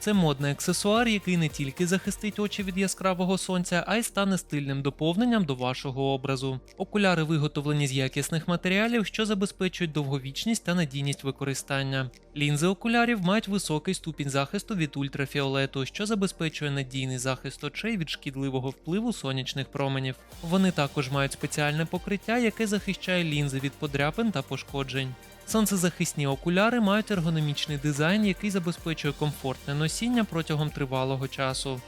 Це модний аксесуар, який не тільки захистить очі від яскравого сонця, а й стане стильним доповненням до вашого образу. Окуляри виготовлені з якісних матеріалів, що забезпечують довговічність та надійність використання. Лінзи окулярів мають високий ступінь захисту від ультрафіолету, що забезпечує надійний захист очей від шкідливого впливу сонячних променів. Вони також мають спеціальне покриття, яке захищає лінзи від подряпин та пошкоджень. Сонцезахисні окуляри мають ергономічний дизайн, який забезпечує комфортне носіння протягом тривалого часу.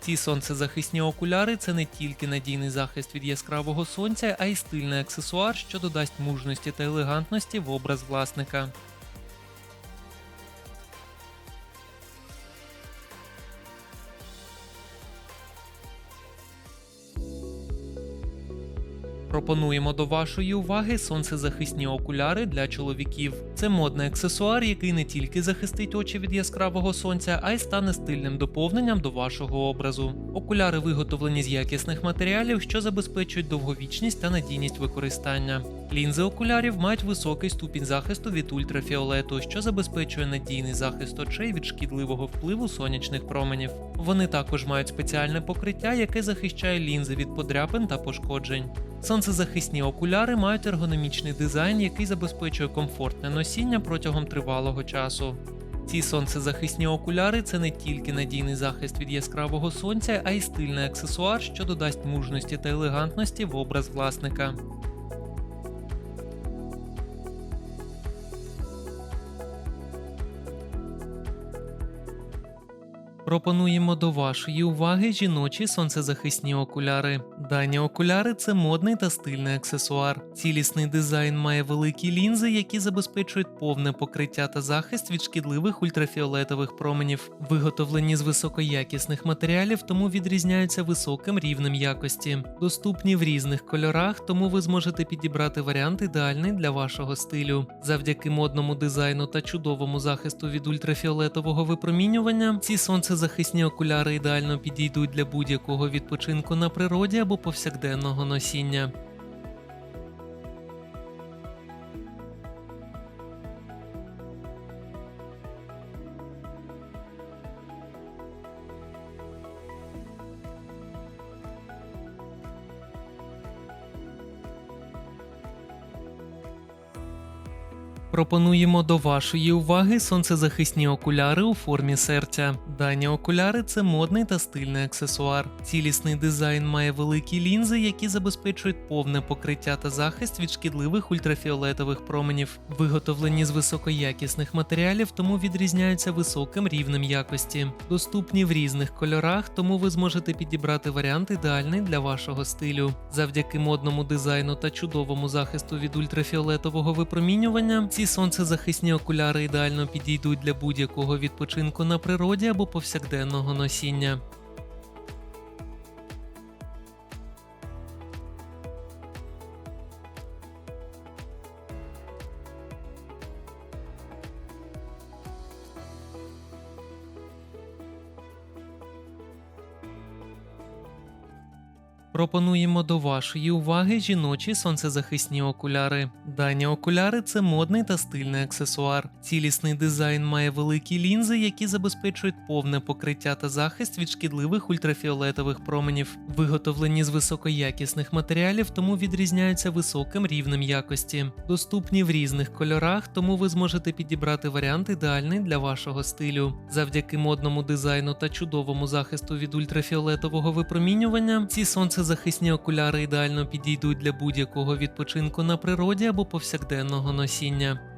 Ці сонцезахисні окуляри це не тільки надійний захист від яскравого сонця, а й стильний аксесуар, що додасть мужності та елегантності в образ власника. Пропонуємо до вашої уваги сонцезахисні окуляри для чоловіків. Це модний аксесуар, який не тільки захистить очі від яскравого сонця, а й стане стильним доповненням до вашого образу. Окуляри виготовлені з якісних матеріалів, що забезпечують довговічність та надійність використання. Лінзи окулярів мають високий ступінь захисту від ультрафіолету, що забезпечує надійний захист очей від шкідливого впливу сонячних променів. Вони також мають спеціальне покриття, яке захищає лінзи від подряпин та пошкоджень. Сонцезахисні окуляри мають ергономічний дизайн, який забезпечує комфортне носіння протягом тривалого часу. Ці сонцезахисні окуляри це не тільки надійний захист від яскравого сонця, а й стильний аксесуар, що додасть мужності та елегантності в образ власника. Пропонуємо до вашої уваги жіночі сонцезахисні окуляри. Дані окуляри це модний та стильний аксесуар. Цілісний дизайн має великі лінзи, які забезпечують повне покриття та захист від шкідливих ультрафіолетових променів. Виготовлені з високоякісних матеріалів, тому відрізняються високим рівнем якості. Доступні в різних кольорах, тому ви зможете підібрати варіант ідеальний для вашого стилю. Завдяки модному дизайну та чудовому захисту від ультрафіолетового випромінювання, ці сонцезахисні окуляри ідеально підійдуть для будь-якого відпочинку на природі або повсякденного носіння. Пропонуємо до вашої уваги сонцезахисні окуляри у формі серця. Дані окуляри це модний та стильний аксесуар. Цілісний дизайн має великі лінзи, які забезпечують повне покриття та захист від шкідливих ультрафіолетових променів. Виготовлені з високоякісних матеріалів, тому відрізняються високим рівнем якості. Доступні в різних кольорах, тому ви зможете підібрати варіант ідеальний для вашого стилю. Завдяки модному дизайну та чудовому захисту від ультрафіолетового випромінювання, ці сонцезахисні окуляри ідеально підійдуть для будь-якого відпочинку на природі або повсякденного носіння. Пропонуємо до вашої уваги жіночі сонцезахисні окуляри. Дані окуляри це модний та стильний аксесуар. Цілісний дизайн має великі лінзи, які забезпечують повне покриття та захист від шкідливих ультрафіолетових променів. Виготовлені з високоякісних матеріалів, тому відрізняються високим рівнем якості. Доступні в різних кольорах, тому ви зможете підібрати варіант ідеальний для вашого стилю. Завдяки модному дизайну та чудовому захисту від ультрафіолетового випромінювання, ці сонцезахисні окуляри ідеально підійдуть для будь-якого відпочинку на природі або повсякденного носіння.